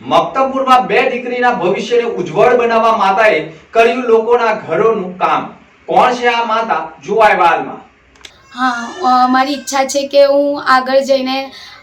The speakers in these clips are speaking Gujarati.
મક્તપુરમાં બે દીકરીના ભવિષ્યને ઉજ્જવળ બનાવવા માતાએ કર્યું લોકોના ઘરોનું કામ. કોણ છે આ માતા? જુઓ અહેવાલમાં હા મારી ઈચ્છા છે કે હું આગળ જઈને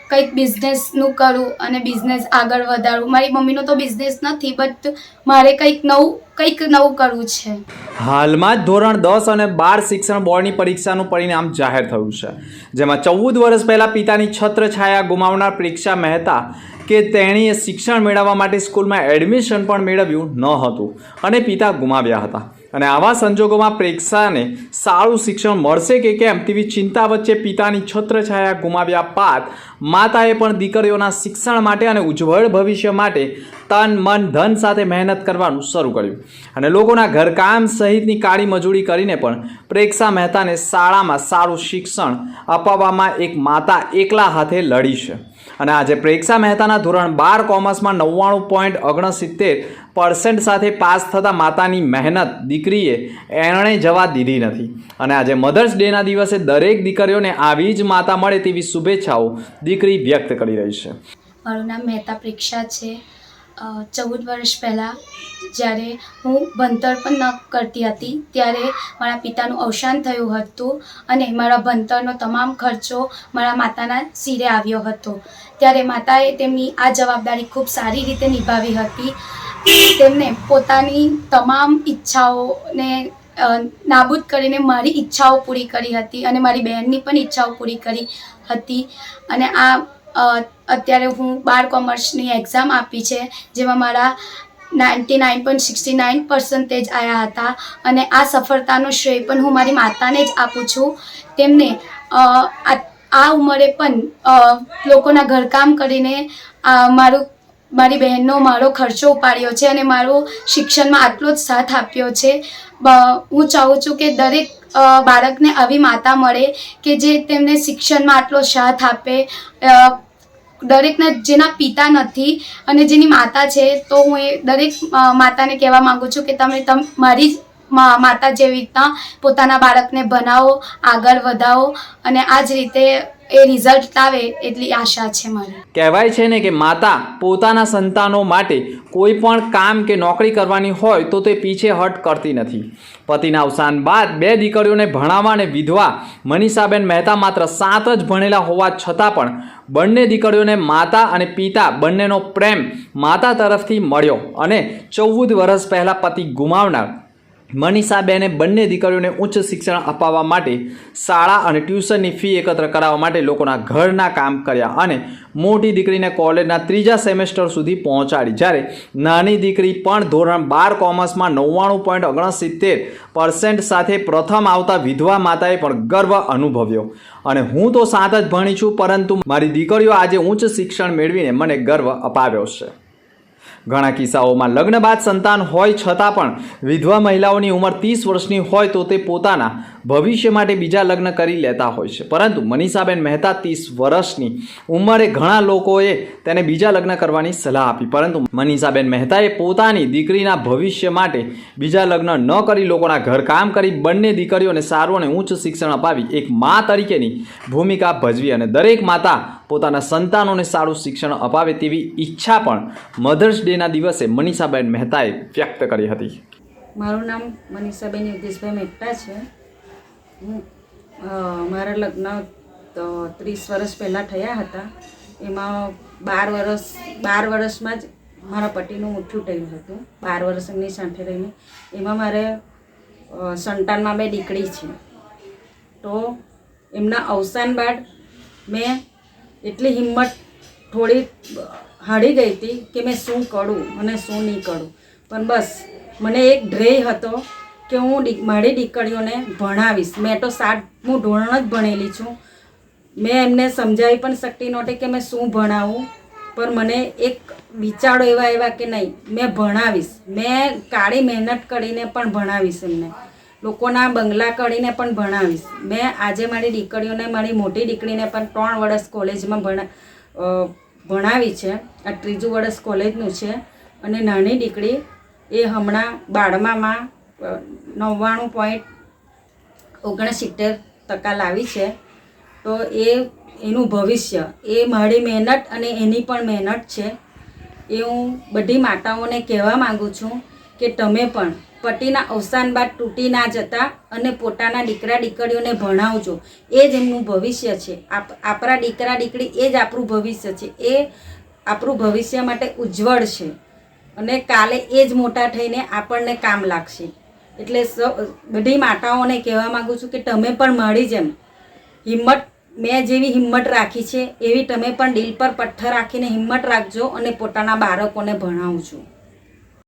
કંઈક બિઝનેસનું કરું અને બિઝનેસ આગળ વધારું. મારી મમ્મીનો તો બિઝનેસ નથી બટ મારે કંઈક નવું કંઈક નવું કરવું છે. હાલમાં જ ધોરણ દસ અને બાર શિક્ષણ બોર્ડની પરીક્ષાનું પરિણામ જાહેર થયું છે જેમાં ચૌદ વર્ષ પહેલાં પિતાની છત્રછાયા ગુમાવનાર પરીક્ષા મહેતા કે તેણીએ શિક્ષણ મેળવવા માટે સ્કૂલમાં એડમિશન પણ મેળવ્યું ન હતું અને પિતા ગુમાવ્યા હતા. અને આવા સંજોગોમાં પ્રેક્ષાને સારું શિક્ષણ મળશે કે કેમ તેવી ચિંતા વચ્ચે પિતાની છત્રછાયા ગુમાવ્યા બાદ માતાએ પણ દીકરીઓના શિક્ષણ માટે અને ઉજ્જવળ ભવિષ્ય માટે તન, મન, ધન સાથે મહેનત કરવાનું શરૂ કર્યું. અને લોકોના ઘરકામ સહિતની કાળી મજૂરી કરીને પણ પ્રેક્ષા મહેતાને શાળામાં સારું શિક્ષણ અપાવવામાં એક માતા એકલા હાથે લડી છે. અને આજે પ્રેક્ષા મહેતાના ધોરણ બાર કોમર્સમાં નવ્વાણું પોઈન્ટ ઓગણસિત્તેર પર્સન્ટ સાથે પાસ થતા માતાની મહેનત દીકરીએ એણે જવા દીધી નથી. અને આજે મધર્સ ડેના દિવસે દરેક દીકરીઓને આવી જ માતા મળે તેવી શુભેચ્છાઓ દીકરી વ્યક્ત કરી રહી છે. મારું નામ મહેતા પ્રેક્ષા છે. ચૌદ વર્ષ પહેલાં જ્યારે હું ભણતર પણ ન કરતી હતી, ત્યારે મારા પિતાનું અવસાન થયું હતું અને મારા ભણતરનો તમામ ખર્ચો મારા માતાના સિરે આવ્યો હતો. ત્યારે માતાએ તેમની આ જવાબદારી ખૂબ સારી રીતે નિભાવી હતી. તેમને પોતાની તમામ ઈચ્છાઓને નાબૂદ કરીને મારી ઈચ્છાઓ પૂરી કરી હતી અને મારી બહેનની પણ ઈચ્છાઓ પૂરી કરી હતી. અને આ અત્યારે હું બાર કોમર્સની એક્ઝામ આપી છે, જેમાં મારા ninety nine point sixty nine percentage આવ્યા હતા અને આ સફળતાનો શ્રેય પણ હું મારી માતાને જ આપું છું. તેમને આ ઉંમરે પણ લોકોના ઘરકામ કરીને મારું મારી બહેનનો મારો ખર્ચો ઉપાડ્યો છે અને મારો શિક્ષણમાં આટલો જ સાથ આપ્યો છે. હું ચાહું છું કે દરેક બાળકને આવી માતા મળે કે જે તેમને શિક્ષણમાં આટલો સાથ આપે. દરેકના, જેના પિતા નથી અને જેની માતા છે, તો હું એ દરેક માતાને કહેવા માંગુ છું કે તમે, તમ, મારી માતા જેવી રીતના પોતાના બાળકને ભણાવો, આગળ વધાવો અને આ જ રીતે એ રિઝલ્ટ લાવે એટલી આશા છે મારી. કહેવાય છે ને કે માતા પોતાના સંતાનો માટે કોઈ પણ કામ કે નોકરી કરવાની હોય તો તે પીછે હટ કરતી નથી. પતિના અવસાન બાદ બે દીકરીઓને ભણાવવા અને વિધવા મનીષાબેન મહેતા માત્ર સાત જ ભણેલા હોવા છતાં પણ બંને દીકરીઓને માતા અને પિતા બંનેનો પ્રેમ માતા તરફથી મળ્યો અને ચૌદ વર્ષ પહેલાં પતિ ગુમાવનાર મનીષાબેને બંને દીકરીઓને ઉચ્ચ શિક્ષણ અપાવવા માટે શાળા અને ટ્યુશનની ફી એકત્ર કરાવવા માટે લોકોના ઘરના કામ કર્યા અને મોટી દીકરીને કોલેજના ત્રીજા સેમેસ્ટર સુધી પહોંચાડી. જ્યારે નાની દીકરી પણ ધોરણ બાર કોમર્સમાં નવ્વાણું પોઈન્ટ ઓગણસિત્તેર પરસેન્ટ સાથે પ્રથમ આવતા વિધવા માતાએ પણ ગર્વ અનુભવ્યો. અને હું તો સાત જ ભણી છું, પરંતુ મારી દીકરીઓ આજે ઉચ્ચ શિક્ષણ મેળવીને મને ગર્વ અપાવ્યો છે. ઘણા કિસ્સાઓમાં લગ્ન બાદ સંતાન હોય છતાં પણ વિધવા મહિલાઓની ઉંમર ત્રીસ વર્ષની હોય તો તે પોતાના ભવિષ્ય માટે બીજા લગ્ન કરી લેતા હોય છે. પરંતુ મનીષાબેન મહેતા ત્રીસ વર્ષની ઉંમરે ઘણા લોકોએ તેને બીજા લગ્ન કરવાની સલાહ આપી. પરંતુ મનીષાબેન મહેતાએ પોતાની દીકરીના ભવિષ્ય માટે બીજા લગ્ન ન કરી, લોકોના ઘરકામ કરી, બંને દીકરીઓને સારું અને ઉચ્ચ શિક્ષણ અપાવી, એક મા તરીકેની ભૂમિકા ભજવી અને દરેક માતા પોતાના સંતાનોને સારું શિક્ષણ અપાવે તેવી ઈચ્છા પણ મધર્સ ડેના દિવસે મનીષાબેન મહેતાએ વ્યક્ત કરી હતી. મારું નામ મનીષાબેન યોગેશભાઈ મહેતા છે. હું મારા લગ્ન ત્રીસ વર્ષ પહેલાં થયા હતા. એમાં બાર વર્ષ, બાર વર્ષમાં જ મારા પતિનું મૃત્યુ થયું હતું. બાર વર્ષ એમની સાથે રહીને. એમાં મારે સંતાનમાં બે દીકરી છે. તો એમના અવસાન બાદ મેં એટલી હિંમત થોડી હારી ગઈ હતી કે મેં શું કરું અને શું નહીં કરું. પણ બસ, મને એક ડ્રેય હતો કે હું મારી દીકરીઓને ભણાવીશ. મેં તો સાતમું ધોરણ જ ભણેલી છું. મેં એમને સમજાવી પણ શકતી નહોતી કે મેં શું ભણાવું. પણ મને એક વિચારો એવા એવા કે નહીં, મેં ભણાવીશ. મેં કાળી મહેનત કરીને પણ ભણાવીશ એમને. લોકોના બંગલા કરીને પણ ભણાવીશ. મેં આજે મારી દીકરીઓને, મારી મોટી દીકરીને પણ ત્રણ વર્ષ કોલેજમાં ભણા ભણાવી છે. આ ત્રીજું વર્ષ કોલેજનું છે. અને નાની દીકરી એ હમણાં બારમામાં નવ્વાણું પોઈન્ટ ઓગણસિત્તેર ટકા લાવી છે. તો એ, એનું ભવિષ્ય, એ મારી મહેનત અને એની પણ મહેનત છે. એ હું બધી માતાઓને કહેવા માગું છું કે તમે પણ પતિના અવસાન બાદ તૂટી ના જતા અને પોતાના દીકરા દીકરીઓને ભણાવજો. એ જ એમનું ભવિષ્ય છે. આપ આપણા દીકરા દીકરી એ જ આપણું ભવિષ્ય છે. એ આપણું ભવિષ્ય માટે ઉજ્જવળ છે. અને કાલે એ જ મોટા થઈને આપણને કામ લાગશે. એટલે સ, બધી માતાઓને કહેવા માંગુ છું કે તમે પણ મારી જેમ. હિંમત, મેં જેવી હિંમત રાખી છે, એવી તમે પણ દિલ પર પથ્થર રાખીને હિંમત રાખજો અને પોતાના બાળકોને ભણાવજો.